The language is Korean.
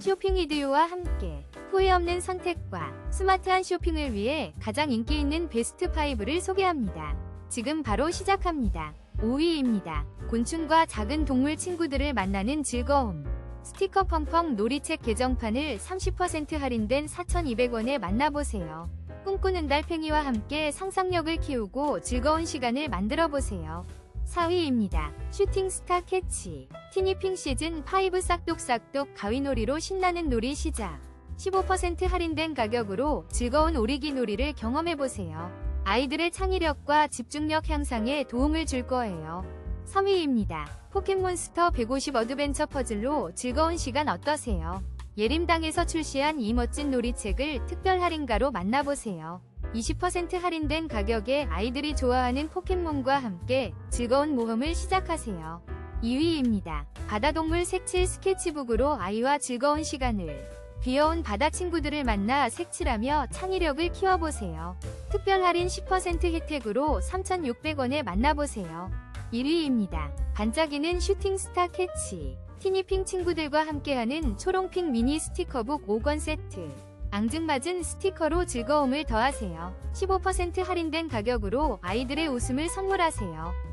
쇼핑 이디오와 함께 후회 없는 선택과 스마트한 쇼핑을 위해 가장 인기 있는 베스트 5를 소개합니다. 지금 바로 시작합니다. 5위입니다. 곤충과 작은 동물 친구들을 만나는 즐거움. 스티커 펑펑 놀이책 개정판을 30% 할인된 4,200원에 만나보세요. 꿈꾸는 달팽이와 함께 상상력을 키우고 즐거운 시간을 만들어 보세요. 4위입니다. 슈팅스타 캐치. 티니핑 시즌 5 싹둑싹둑 가위놀이로 신나는 놀이 시작. 15% 할인된 가격으로 즐거운 오리기 놀이를 경험해보세요. 아이들의 창의력과 집중력 향상에 도움을 줄 거예요. 3위입니다. 포켓몬스터 150 어드벤처 퍼즐로 즐거운 시간 어떠세요? 예림당에서 출시한 이 멋진 놀이책을 특별 할인가로 만나보세요. 20% 할인된 가격에 아이들이 좋아하는 포켓몬과 함께 즐거운 모험을 시작하세요. 2위입니다. 바다동물 색칠 스케치북으로 아이와 즐거운 시간을 귀여운 바다 친구들을 만나 색칠하며 창의력을 키워보세요. 특별 할인 10% 혜택으로 3,600원에 만나보세요. 1위입니다. 반짝이는 슈팅스타 캐치. 티니핑 친구들과 함께하는 초롱핑 미니 스티커북 5권 세트. 앙증맞은 스티커로 즐거움을 더하세요. 15% 할인된 가격으로 아이들의 웃음을 선물하세요.